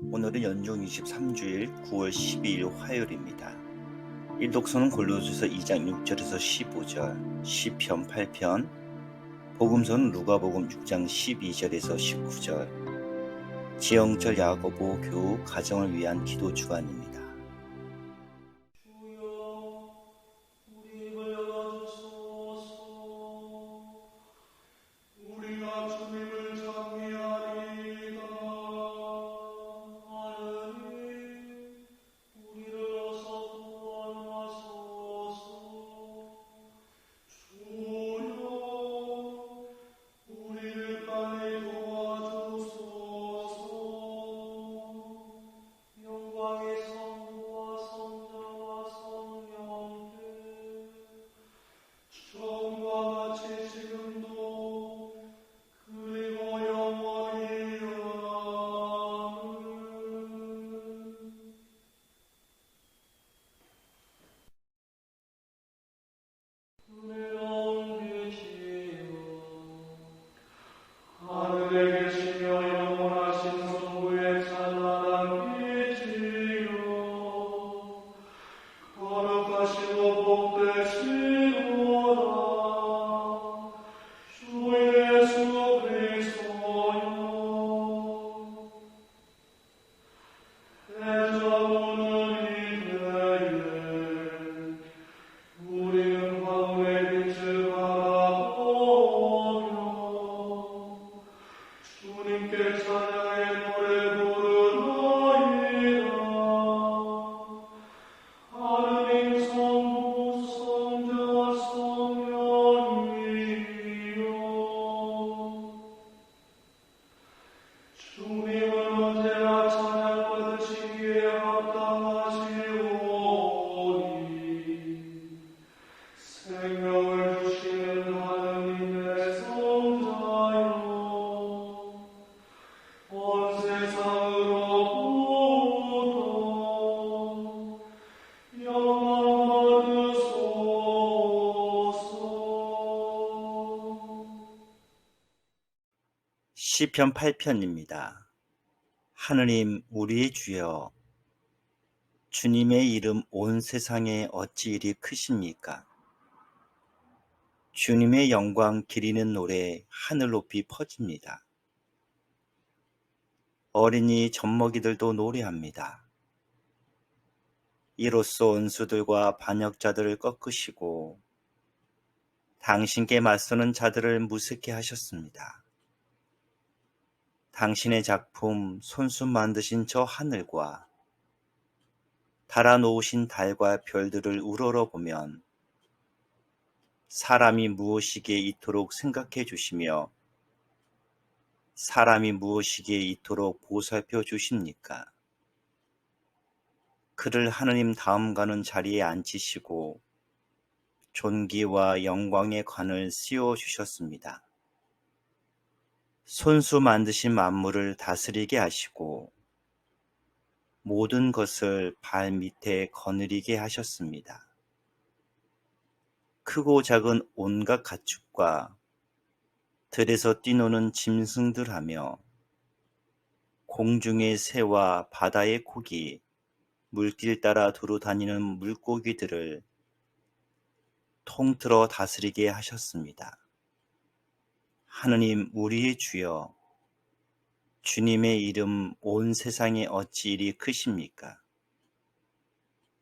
오늘은 연중 23주일 9월 12일 화요일입니다. 일독서는 골로새서 2장 6절에서 15절, 시편 8편, 복음서는 누가복음 6장 12절에서 19절, 지영절 야고보 교우 가정을 위한 기도 주간입니다. 시편 8편입니다. 하느님 우리의 주여 주님의 이름 온 세상에 어찌 이리 크십니까? 주님의 영광 기리는 노래 하늘 높이 퍼집니다. 어린이 젖먹이들도 노래합니다. 이로써 원수들과 반역자들을 꺾으시고 당신께 맞서는 자들을 무섭게 하셨습니다. 당신의 작품 손수 만드신 저 하늘과 달아 놓으신 달과 별들을 우러러 보면 사람이 무엇이기에 이토록 생각해 주시며 사람이 무엇이기에 이토록 보살펴 주십니까? 그를 하느님 다음 가는 자리에 앉히시고 존귀와 영광의 관을 씌워 주셨습니다. 손수 만드신 만물을 다스리게 하시고 모든 것을 발 밑에 거느리게 하셨습니다. 크고 작은 온갖 가축과 들에서 뛰노는 짐승들 하며 공중의 새와 바다의 고기, 물길 따라 두루 다니는 물고기들을 통틀어 다스리게 하셨습니다. 하느님 우리의 주여 주님의 이름 온 세상에 어찌 이리 크십니까?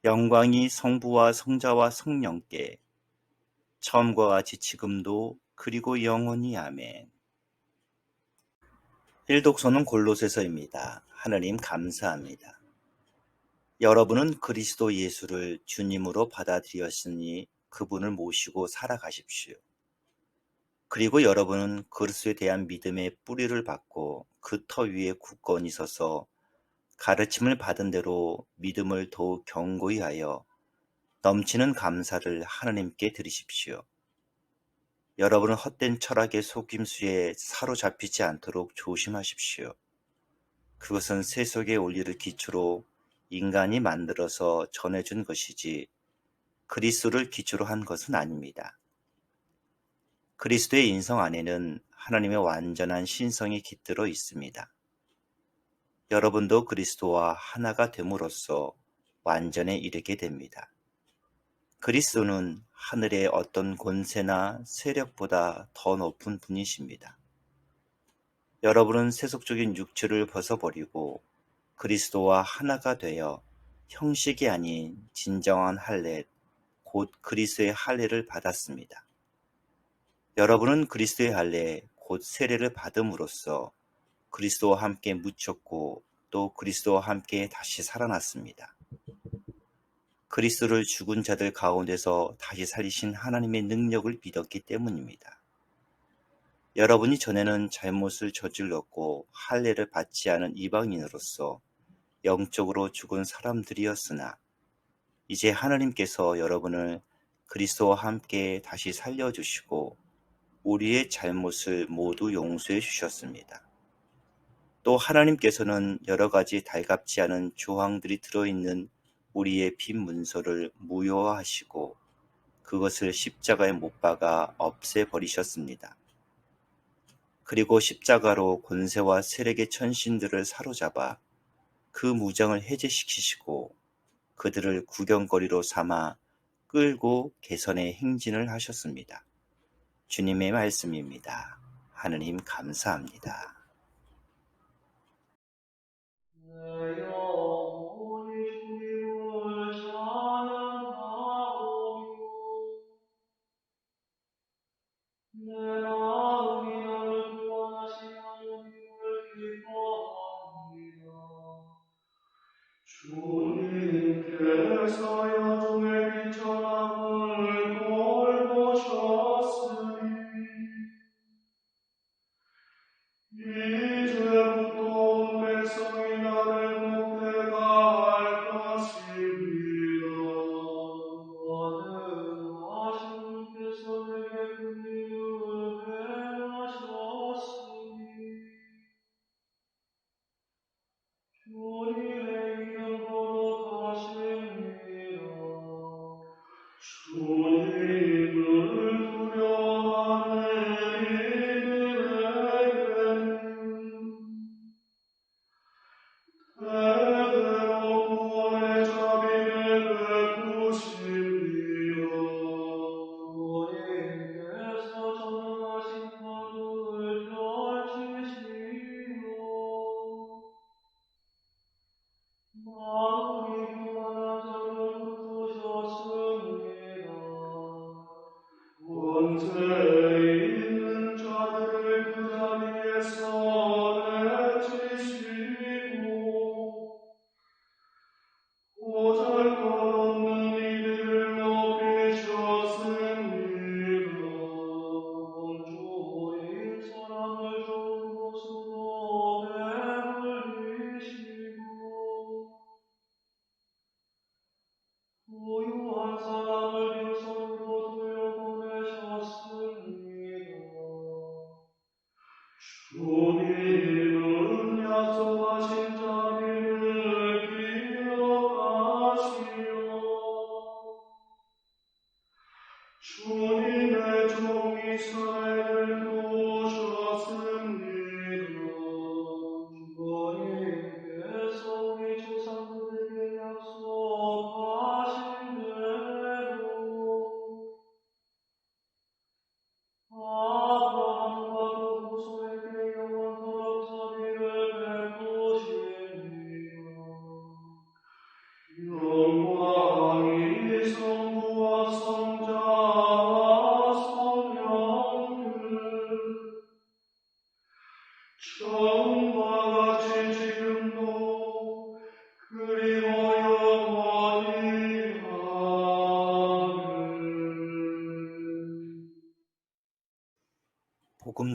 영광이 성부와 성자와 성령께 처음과 같이 지금도 그리고 영원히 아멘. 일독서는 골로새서입니다. 하느님 감사합니다. 여러분은 그리스도 예수를 주님으로 받아들였으니 그분을 모시고 살아가십시오. 그리고 여러분은 그리스도에 대한 믿음의 뿌리를 받고 그 터 위에 굳건히 서서 가르침을 받은 대로 믿음을 더욱 견고히 하여 넘치는 감사를 하나님께 드리십시오. 여러분은 헛된 철학의 속임수에 사로잡히지 않도록 조심하십시오. 그것은 세속의 원리를 기초로 인간이 만들어서 전해준 것이지 그리스도를 기초로 한 것은 아닙니다. 그리스도의 인성 안에는 하나님의 완전한 신성이 깃들어 있습니다. 여러분도 그리스도와 하나가 됨으로써 완전에 이르게 됩니다. 그리스도는 하늘의 어떤 권세나 세력보다 더 높은 분이십니다. 여러분은 세속적인 육체를 벗어버리고 그리스도와 하나가 되어 형식이 아닌 진정한 할례, 곧 그리스도의 할례를 받았습니다. 여러분은 그리스도의 할례, 곧 세례를 받음으로써 그리스도와 함께 묻혔고 또 그리스도와 함께 다시 살아났습니다. 그리스도를 죽은 자들 가운데서 다시 살리신 하나님의 능력을 믿었기 때문입니다. 여러분이 전에는 잘못을 저질렀고 할례를 받지 않은 이방인으로서 영적으로 죽은 사람들이었으나 이제 하나님께서 여러분을 그리스도와 함께 다시 살려주시고 우리의 잘못을 모두 용서해 주셨습니다. 또 하나님께서는 여러 가지 달갑지 않은 조항들이 들어있는 우리의 빈 문서를 무효화하시고 그것을 십자가에 못 박아 없애버리셨습니다. 그리고 십자가로 권세와 세력의 천신들을 사로잡아 그 무장을 해제시키시고 그들을 구경거리로 삼아 끌고 개선의 행진을 하셨습니다. 주님의 말씀입니다. 하느님 감사합니다.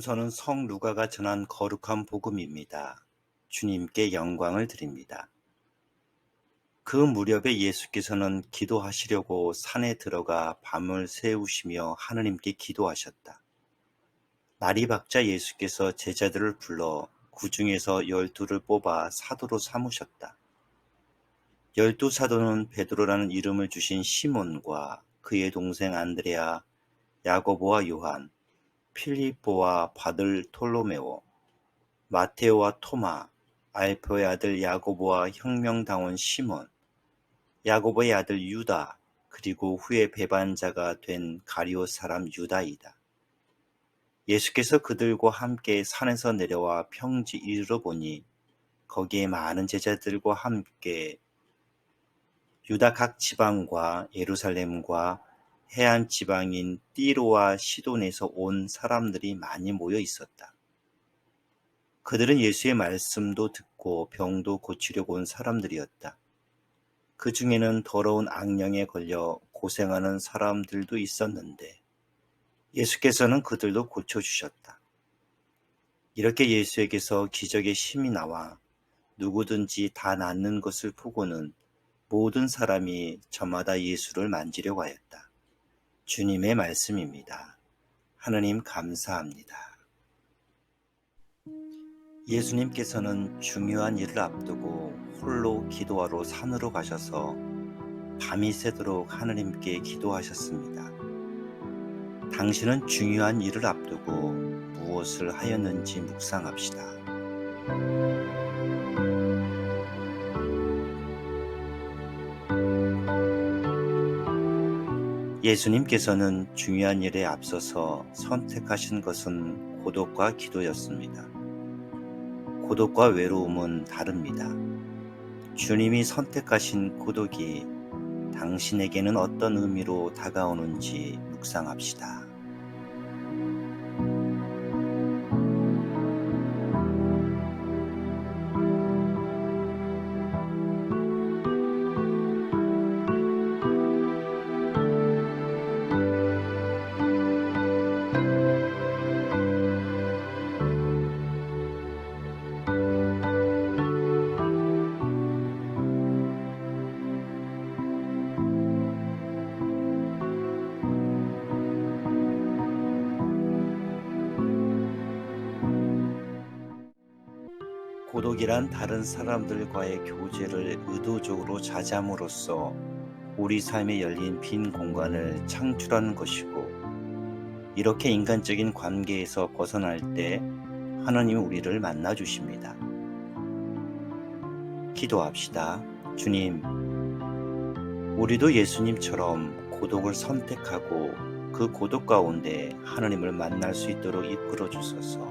복음서는 성 루가가 전한 거룩한 복음입니다. 주님께 영광을 드립니다. 그 무렵에 예수께서는 기도하시려고 산에 들어가 밤을 새우시며 하느님께 기도하셨다. 날이 밝자 예수께서 제자들을 불러 그 중에서 열두를 뽑아 사도로 삼으셨다. 열두 사도는 베드로라는 이름을 주신 시몬과 그의 동생 안드레아, 야고보와 요한, 필리포와 바들 톨로메오, 마테오와 토마, 알포의 아들 야고보와 혁명당원 시몬, 야고보의 아들 유다, 그리고 후에 배반자가 된 가리오 사람 유다이다. 예수께서 그들과 함께 산에서 내려와 평지 이르러 보니 거기에 많은 제자들과 함께 유다 각 지방과 예루살렘과 해안 지방인 띠로와 시돈에서 온 사람들이 많이 모여 있었다. 그들은 예수의 말씀도 듣고 병도 고치려고 온 사람들이었다. 그 중에는 더러운 악령에 걸려 고생하는 사람들도 있었는데 예수께서는 그들도 고쳐주셨다. 이렇게 예수에게서 기적의 힘이 나와 누구든지 다 낫는 것을 보고는 모든 사람이 저마다 예수를 만지려고 하였다. 주님의 말씀입니다. 하느님 감사합니다. 예수님께서는 중요한 일을 앞두고 홀로 기도하러 산으로 가셔서 밤이 새도록 하느님께 기도하셨습니다. 당신은 중요한 일을 앞두고 무엇을 하였는지 묵상합시다. 예수님께서는 중요한 일에 앞서서 선택하신 것은 고독과 기도였습니다. 고독과 외로움은 다릅니다. 주님이 선택하신 고독이 당신에게는 어떤 의미로 다가오는지 묵상합시다. 고독이란 다른 사람들과의 교제를 의도적으로 자제함으로써 우리 삶에 열린 빈 공간을 창출하는 것이고 이렇게 인간적인 관계에서 벗어날 때 하나님이 우리를 만나 주십니다. 기도합시다. 주님, 우리도 예수님처럼 고독을 선택하고 그 고독 가운데 하나님을 만날 수 있도록 이끌어 주소서.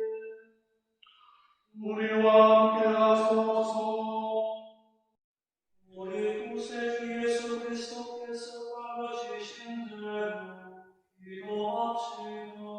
Uriuam geras nostro. Moritus et Iesu Christo, et salvavas et scenderum, in oacino.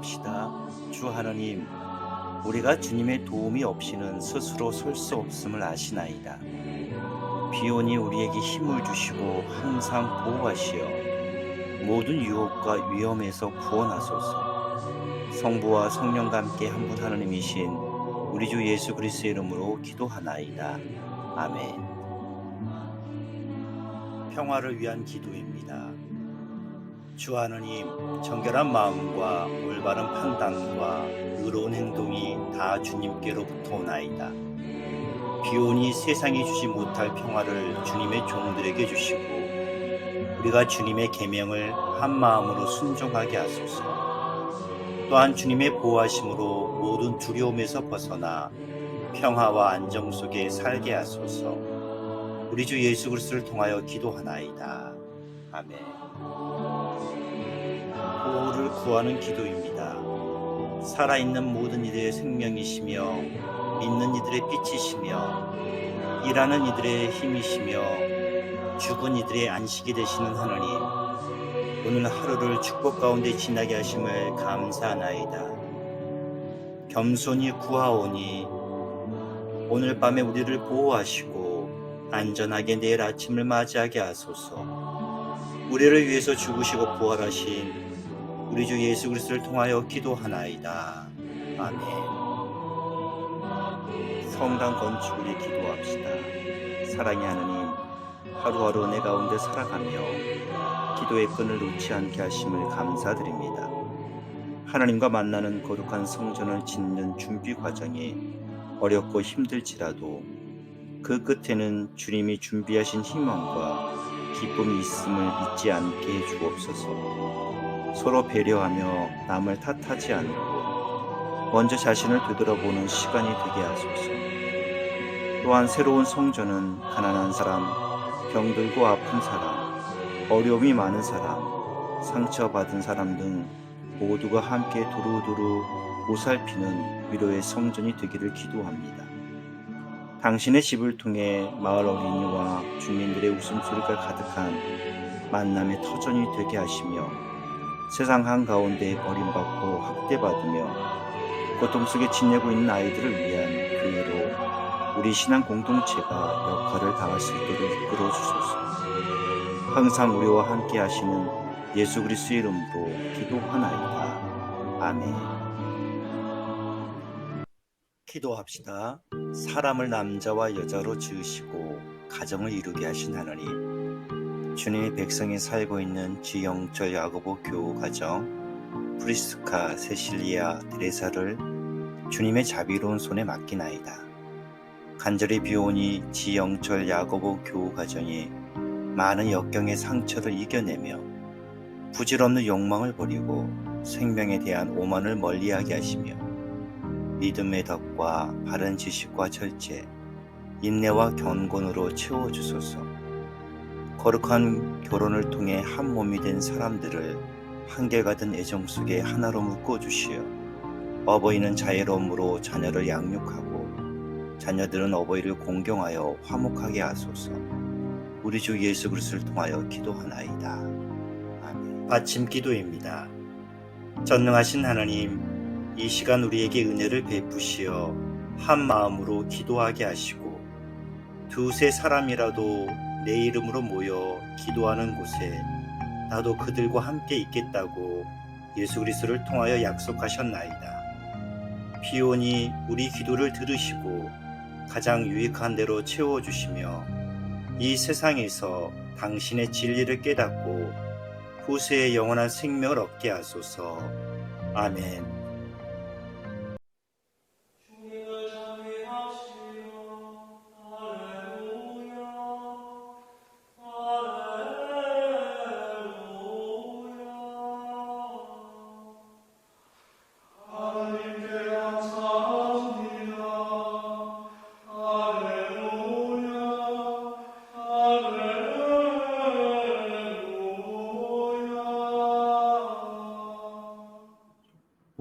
기도합시다. 주 하나님, 우리가 주님의 도움이 없이는 스스로 설 수 없음을 아시나이다. 비온이 우리에게 힘을 주시고 항상 보호하시어 모든 유혹과 위험에서 구원하소서. 성부와 성령과 함께 한 분 하나님이신 우리 주 예수 그리스도의 이름으로 기도하나이다. 아멘. 평화를 위한 기도입니다. 주 하느님, 정결한 마음과 올바른 판단과 의로운 행동이 다 주님께로부터 오나이다. 비온이 세상이 주지 못할 평화를 주님의 종들에게 주시고 우리가 주님의 계명을 한 마음으로 순종하게 하소서. 또한 주님의 보호하심으로 모든 두려움에서 벗어나 평화와 안정 속에 살게 하소서. 우리 주 예수 그리스도를 통하여 기도하나이다. 아멘. 보호를 구하는 기도입니다. 살아있는 모든 이들의 생명이시며 믿는 이들의 빛이시며 일하는 이들의 힘이시며 죽은 이들의 안식이 되시는 하나님 오늘 하루를 축복 가운데 지나게 하심을 감사하나이다. 겸손히 구하오니 오늘 밤에 우리를 보호하시고 안전하게 내일 아침을 맞이하게 하소서. 우리를 위해서 죽으시고 부활하신 우리 주 예수 그리스도를 통하여 기도하나이다. 아멘. 성당 건축을 기도합시다. 사랑의 하나님, 하루하루 내 가운데 살아가며 기도의 끈을 놓지 않게 하심을 감사드립니다. 하나님과 만나는 거룩한 성전을 짓는 준비 과정이 어렵고 힘들지라도 그 끝에는 주님이 준비하신 희망과 기쁨이 있음을 잊지 않게 해 주옵소서. 서로 배려하며 남을 탓하지 않고 먼저 자신을 되돌아보는 시간이 되게 하소서. 또한 새로운 성전은 가난한 사람, 병들고 아픈 사람, 어려움이 많은 사람, 상처받은 사람 등 모두가 함께 두루두루 보살피는 위로의 성전이 되기를 기도합니다. 당신의 집을 통해 마을 어린이와 주민들의 웃음소리가 가득한 만남의 터전이 되게 하시며 세상 한가운데 버림받고 학대받으며 고통 속에 지내고 있는 아이들을 위한 교회로 우리 신앙 공동체가 역할을 다할 수 있도록 이끌어 주소서. 항상 우리와 함께 하시는 예수 그리스도의 이름으로 기도하나이다. 아멘. 기도합시다. 사람을 남자와 여자로 지으시고 가정을 이루게 하신 하나님. 주님의 백성이 살고 있는 지영철 야고보 교우 가정, 프리스카 세실리아 드레사를 주님의 자비로운 손에 맡기나이다. 간절히 비오니 지영철 야고보 교우 가정이 많은 역경의 상처를 이겨내며 부질없는 욕망을 버리고 생명에 대한 오만을 멀리하게 하시며 믿음의 덕과 바른 지식과 절제, 인내와 견곤으로 채워주소서. 거룩한 결혼을 통해 한 몸이 된 사람들을 한결같은 애정 속에 하나로 묶어주시어 어버이는 자애로움으로 자녀를 양육하고 자녀들은 어버이를 공경하여 화목하게 하소서. 우리 주 예수 그리스도를 통하여 기도하나이다. 아침 기도입니다. 전능하신 하나님, 이 시간 우리에게 은혜를 베푸시어 한 마음으로 기도하게 하시고 두세 사람이라도 내 이름으로 모여 기도하는 곳에 나도 그들과 함께 있겠다고 예수 그리스도를 통하여 약속하셨나이다. 비오니 우리 기도를 들으시고 가장 유익한 대로 채워 주시며 이 세상에서 당신의 진리를 깨닫고 후세의 영원한 생명을 얻게 하소서. 아멘.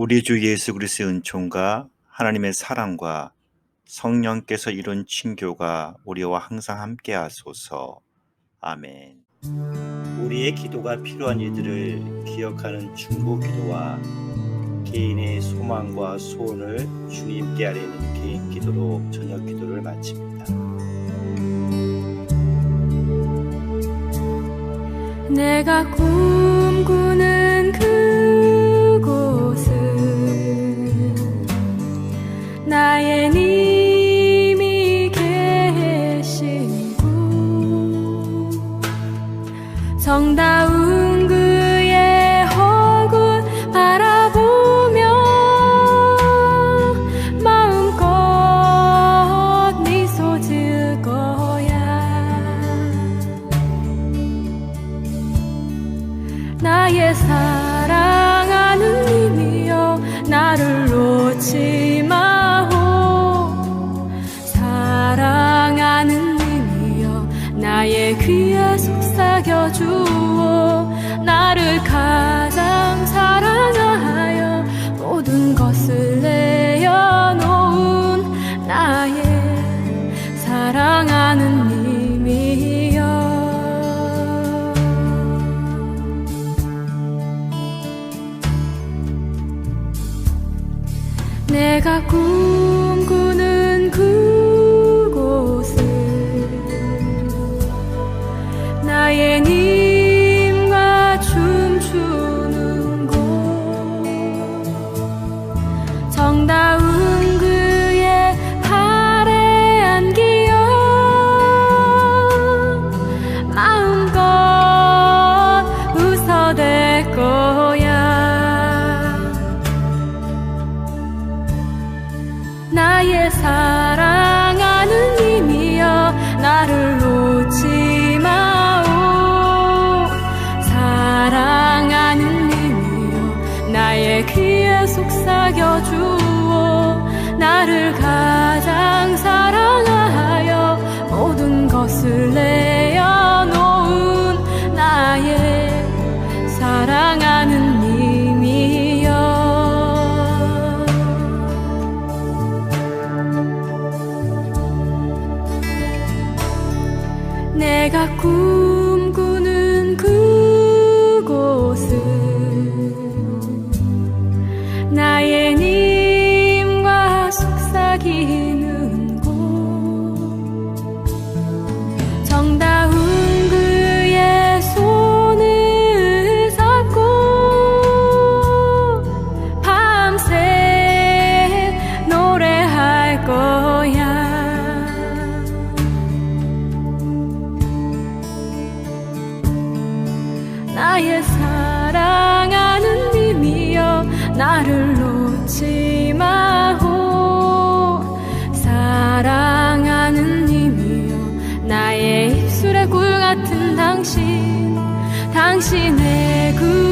우리 주 예수 그리스도의 은총과 하나님의 사랑과 성령께서 이룬 친교가 우리와 항상 함께 하소서. 아멘. 우리의 기도가 필요한 이들을 기억하는 중보 기도와 개인의 소망과 소원을 주님께 아뢰는 개인 기도로 저녁 기도를 마칩니다. 내가 꿈꾸는 정다 내가 꿈 To lève. 놓지 마호 사랑하는 님이요 나의 입술의 꿀 같은 당신 당신의 구